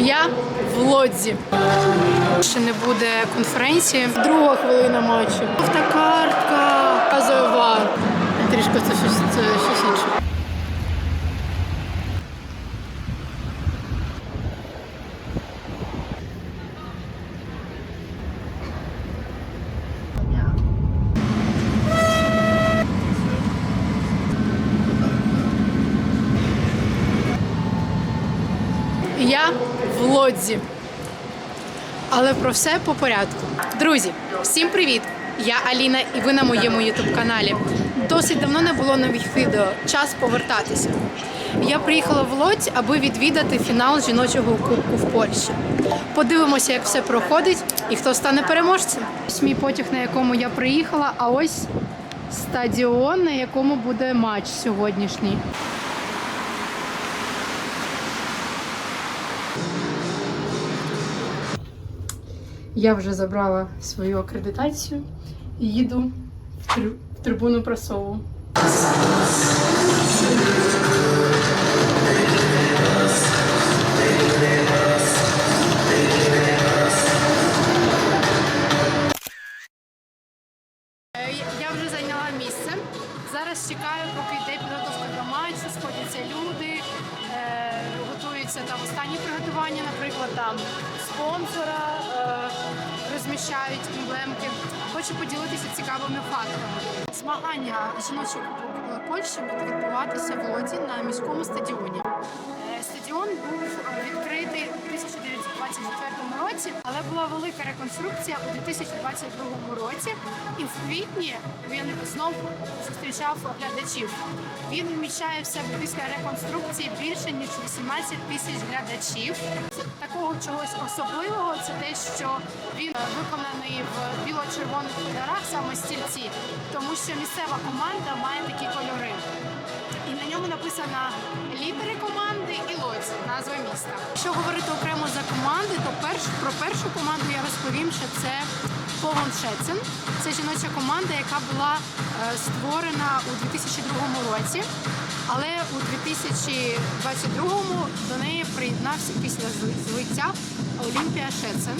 Я в лодзі. Ще не буде конференції. Друга хвилина матчу. Жовта картка. Показує вар. Трішки це щось, це щось інше. Я лодзі. Але про все по порядку. Друзі, всім привіт! Я Аліна і ви на моєму ютуб каналі. Досить давно не було нових відео. Час повертатися. Я приїхала в Лодзь, аби відвідати фінал жіночого кубку в Польщі. Подивимося, як все проходить і хто стане переможцем. Ось мій потяг, на якому я приїхала, а ось стадіон, на якому буде матч сьогоднішній. Я вже забрала свою акредитацію і їду в, триб- в трибуну прасову. Змагання жіночого Польщі буде відбуватися в Лоді на міському стадіоні. Стадіон був е, відкритий у 1924 році, але була велика реконструкція у 2022 році. І в квітні він знову зустрічав глядачів. Він вміщає в після реконструкції більше ніж 18 тисяч глядачів. Такого чогось особливого це те, що він виконаний в біло-червоних кольорах, саме стільці, тому що місцева команда має такі кольори. Ньому написана літери команди і лоці, назва міста. Якщо говорити окремо за команди, то перш, про першу команду я розповім, що це Повон Шецин. Це жіноча команда, яка була е, створена у 2002 році. У 2022-му до неї приєднався після злиття Олімпія Шецен.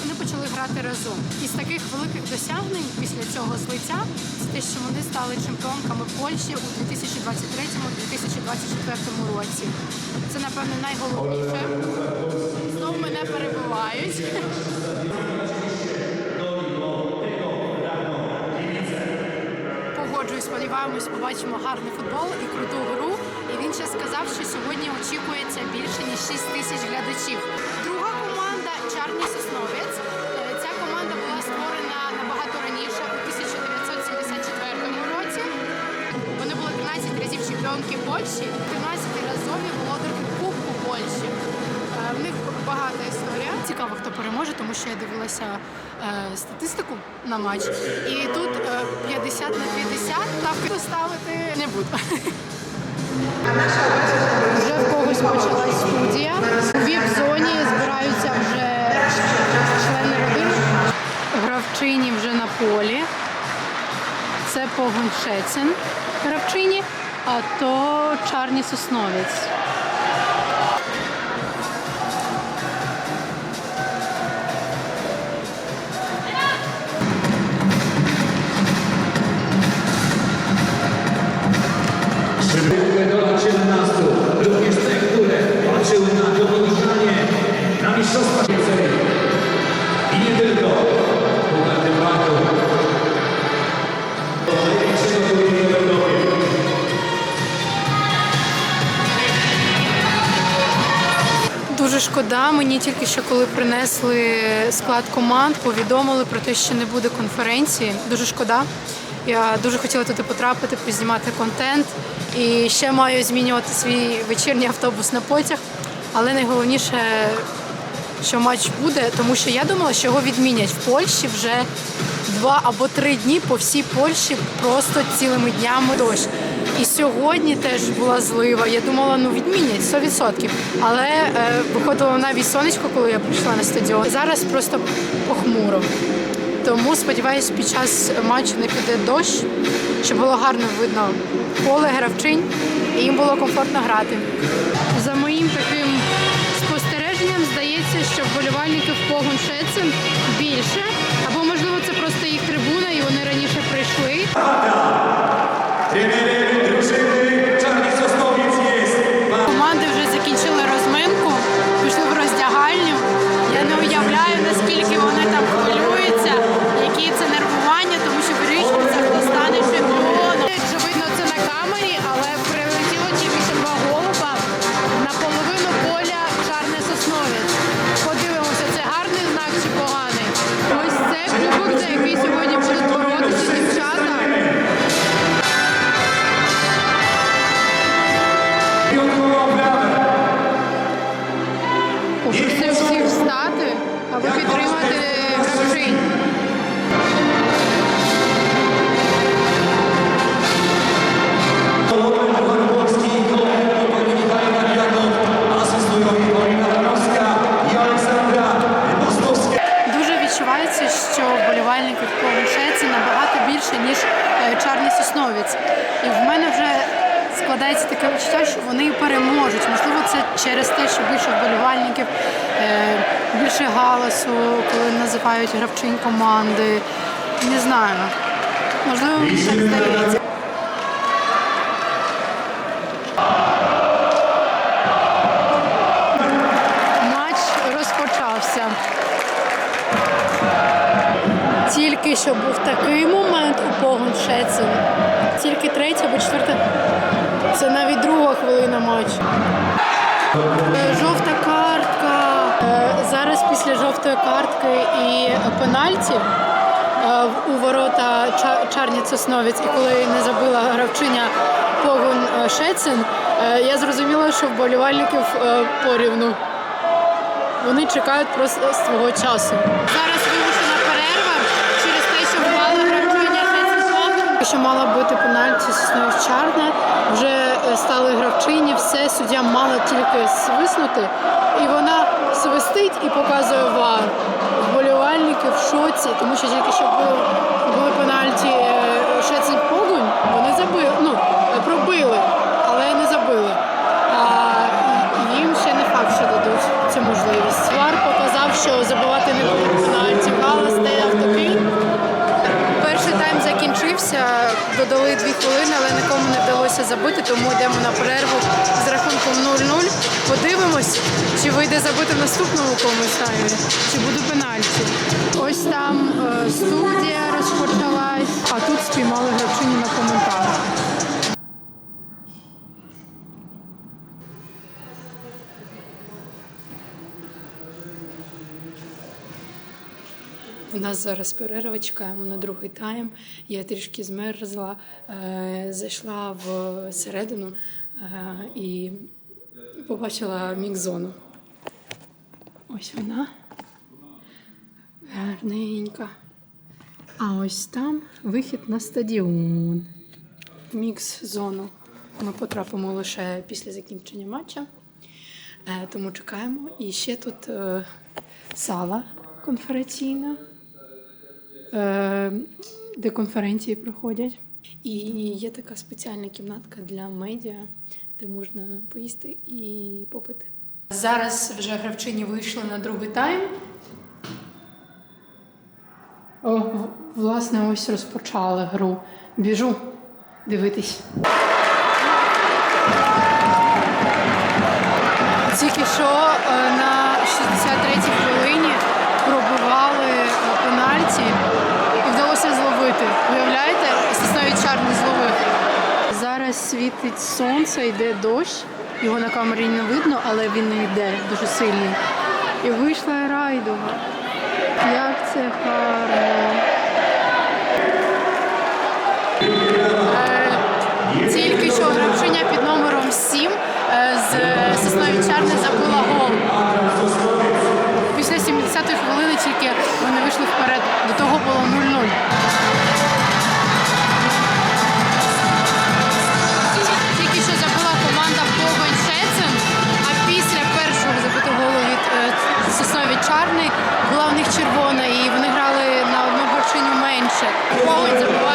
Вони почали грати разом. Із таких великих досягнень після цього злиття це те, що вони стали чемпіонками Польщі у 2023-2024 році. Це, напевно, найголовніше. Знову мене перебувають. Погоджуюсь, сподіваємось, побачимо гарний футбол і круту гру. Він ще сказав, що сьогодні очікується більше ніж 6 тисяч глядачів. Друга команда Чарні Сосновець. Е, Ця команда була створена набагато раніше, у 1974 році. Вони були 13 разів чемпіонки Польщі, 13 разові володарки Кубку Польщі. Е, В них багата історія. Цікаво, хто переможе, тому що я дивилася е, статистику на матч. І тут е, 50 на 50 ставки ставити не буду. Вже в когось почалась студія. У віп-зоні збираються вже члени родини. Гравчині вже на полі. Це Погон Шецен гравчині, а то Чарні Сосновець. Шкода. Мені тільки що коли принесли склад команд, повідомили про те, що не буде конференції. Дуже шкода. Я дуже хотіла туди потрапити, познімати контент. І ще маю змінювати свій вечірній автобус на потяг. Але найголовніше, що матч буде, тому що я думала, що його відмінять в Польщі вже два або три дні по всій Польщі просто цілими днями дощ. І сьогодні теж була злива. Я думала, ну відмінять 100%. Але е, виходило навіть сонечко, коли я прийшла на стадіон. Зараз просто похмуро. Тому сподіваюсь, під час матчу не піде дощ, щоб було гарно видно поле гравчинь і їм було комфортно грати. За моїм таким спостереженням, здається. що вболівальників Погон Шецин більше, або можливо це просто їх трибуна, і вони раніше прийшли. Tiene el i Aleksandra Mostowska. Дуже відчувається, що вболівальників Полушеці набагато більше, ніж е, Чарні Сосновець. І в мене вже складається таке відчуття, що вони переможуть. Можливо, це через те, що більше вболівальників, е, більше галасу, коли називають гравчинь команди. Не знаю. Можливо, мені так здається. Матч розпочався. Тільки що був такий момент у Погон Шецен. Тільки третя або четверта. Це навіть друга хвилина матчу. Е, Жовта картка. Е, Зараз після жовтої картки і пенальті е, у ворота Чарні Сосновець, і коли не забила гравчиня Погон Шецен, е, я зрозуміла, що вболівальників порівну. Вони чекають просто свого часу. Зараз вимушена перерва через те, що впала гравчиня Шецен. Що мала бути пенальті Соснович Чарне, вже е, стали гравчині, все, суддя мала тільки свиснути, і вона свистить і показує вар. Вболівальники в шоці, тому що тільки що були, забити, тому йдемо на перерву з рахунком 0-0. Подивимось, чи вийде забити в наступному комусь таймі, чи буде пенальті. Ось там е, студія розпочалась, а тут спіймали гравчині на коментар. У нас зараз перерва, чекаємо на другий тайм. Я трішки змерзла, е, зайшла в середину е, і побачила мікзону. Ось вона. Гарненька. А ось там вихід на стадіон. Мікс-зону ми потрапимо лише після закінчення матча. Е, Тому чекаємо. І ще тут сала конференційна, де конференції проходять. І є така спеціальна кімнатка для медіа, де можна поїсти і попити. Зараз вже гравчині вийшли на другий тайм. О, власне, ось розпочали гру. Біжу дивитись. Світить сонце, йде дощ. Його на камері не видно, але він не йде дуже сильний. І вийшла райдова. Як це гарно. Е, Тільки що гравчиня під номером 7 е, з Соснові Чарни забила гол. Після 70-ї хвилини тільки вони вийшли вперед. До того було 0-0. Червона, і вони грали на одну гравчиню менше. Молодь забиває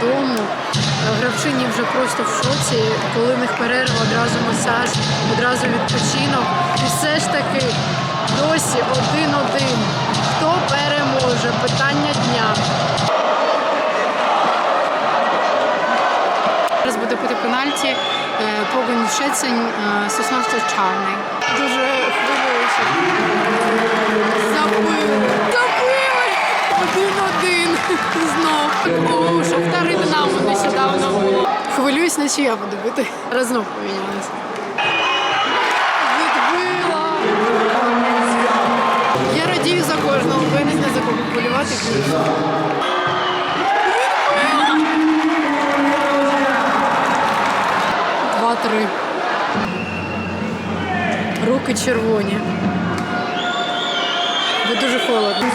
додому. Гравчині вже просто в шоці, коли в них перерва, одразу масаж, одразу відпочинок. І все ж таки досі один-один. Хто переможе? Питання дня. Зараз буде бути пенальті. Е, Погонь Шецень, е, Сосновський Чарний. Дуже хвилююся. Забили! Забили! Один-один. Знов. І Динамо нещодавно було. Хвилююсь, наче я буду бити. Зараз знов помінялися. Відбила! Я радію за кожного, бо я не знаю за кого болювати більше. Два-три. Руки червоні. Бо дуже холодно.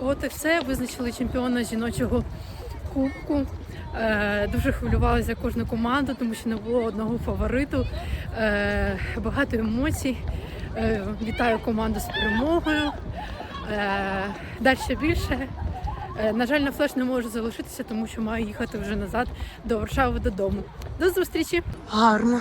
От і все. Визначили чемпіона жіночого кубку. Е, Дуже хвилювалася за кожну команду, тому що не було одного фавориту. Е, Багато емоцій. Е, Вітаю команду з перемогою. Е, Далі більше. Е, На жаль, на флеш не можу залишитися, тому що маю їхати вже назад до Варшави додому. До зустрічі! Гарно.